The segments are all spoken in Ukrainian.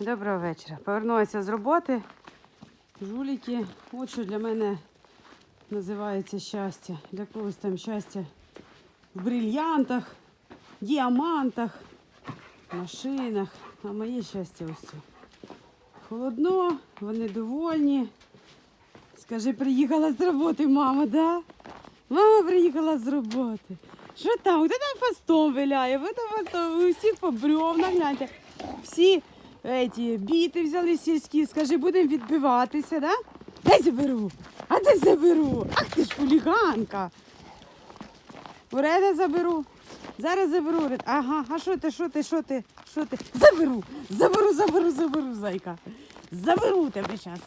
Доброго вечора. Повернулася з роботи. Жуліки. От що для мене називається щастя. Для когось там щастя в брильянтах, діамантах, машинах. А моє щастя ось це. Холодно, вони довольні. Скажи, приїхала з роботи, мама, да? Мама приїхала з роботи. Що там? Хто там фастом виляє? Ви там фастом, ви всі по бревнах, гляньте. Всі еті, біти взяли сільські, скажи, будемо відбиватися, да? Дай заберу. А дай заберу. Ах ти ж хуліганка. Уреда заберу. Зараз заберу. Ага, а що ти, що ти, що ти, що ти? Заберу, заберу, заберу, заберу, зайка. Заберу тебе зараз.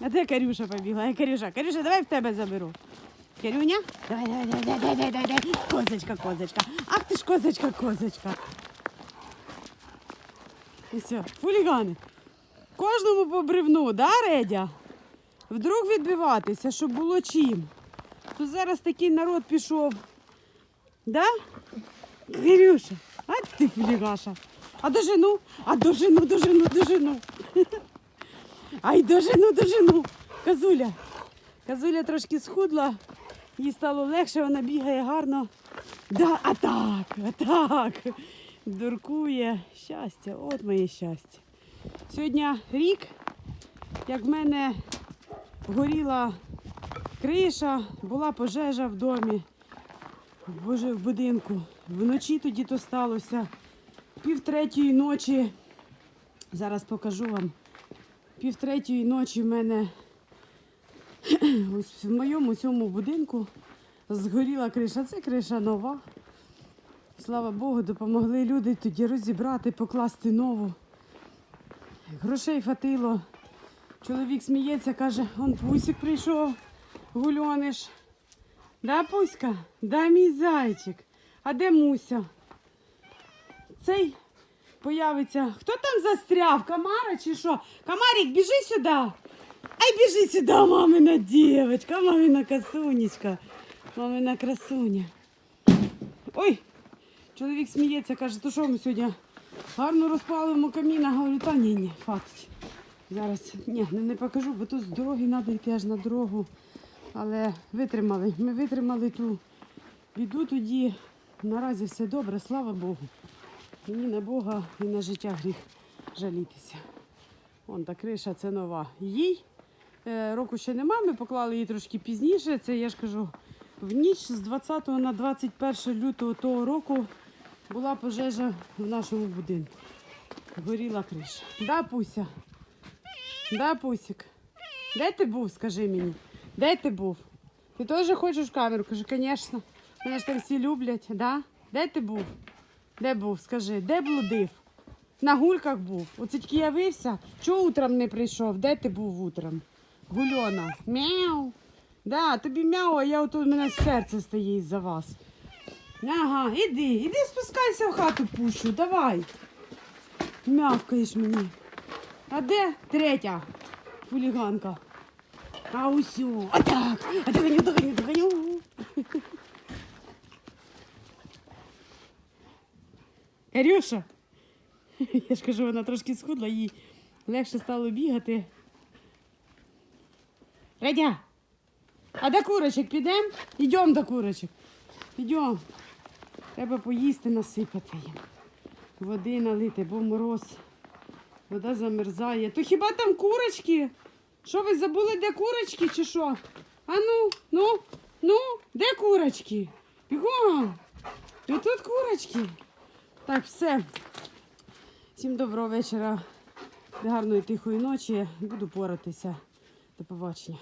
А де Карюша побігла? Ай, Карюша, Карюша, давай в тебе заберу. Карюня? Давай, давай, давай, давай, давай, давай, давай. Козочка, козочка. Ах ти ж козочка, козочка. Все, хулігани. Кожному по бревну, да, Редя? Вдруг відбиватися, щоб було чим. Тут зараз такий народ пішов. Да? Кирюша, а ти фулігаша. А дожену, а дожену, дожену, дожену. Ай, дожену, дожену. Казуля. Казуля трошки схудла, їй стало легше, вона бігає гарно. Да, а так, а так. Дуркує. Щастя, от моє щастя. Сьогодні рік, як в мене горіла криша, була пожежа в домі, боже, в будинку. Вночі тоді то сталося. Пів третьої ночі, зараз покажу вам. Пів третьої ночі в мене ось в моєму цьому будинку згоріла криша. Це криша нова. Слава Богу, допомогли люди тоді розібрати, покласти нову. Грошей хватило. Чоловік сміється, каже, он Пусік прийшов, гульониш. Да, Пуська? Да, мій зайчик. А де Муся? Цей появиться. Хто там застряв? Камара чи що? Камарик, біжи сюди. Ай, біжи сюди, мамина дівчинка, мамина красунечка, мамина красуня. Ой, чоловік сміється, каже, то що ми сьогодні гарно розпалимо камін, а говорю, та ні, ні, хватить. Зараз ні, не, не покажу, бо тут з дороги треба йти аж на дорогу. Але витримали. Ми витримали ту біду тоді. Наразі все добре, слава Богу. Мені на Бога і на життя гріх жалітися. Вон та криша, це нова. Їй е, року ще нема, ми поклали її трошки пізніше. Це я ж кажу, в ніч з 20 на 21 лютого того року була пожежа в нашому будинку. Горіла криша. Да, Пуся? Да, Пусік? Де ти був, скажи мені? Де ти був? Ти теж хочеш камеру? Кажу, звісно. Мене ж там всі люблять, да? Де ти був? Де був? Скажи, де блудив? На гульках був. Оце тільки явився. Чого утром не прийшов? Де ти був утром? Гульона. Мяу. Да, тобі мяу, а я отут у мене серце стоїть за вас. Ага, іди, іди спускайся в хату пущу, давай. Мявкаєш мені. А де третя хуліганка? А усю. Отак. А доганю, доганю, доганю. Карюша. Я ж кажу, вона трошки схудла, їй легше стало бігати. Радя, а до курочок підемо? Йдемо до курочок. Йдемо. Треба поїсти, насипати їм. Води налити, бо мороз. Вода замерзає. То хіба там курочки? Що ви забули, де курочки чи що? А ну, ну, ну, де курочки? Бігом! І тут курочки. Так, все. Всім доброго вечора, гарної тихої ночі. Буду поратися. До побачення.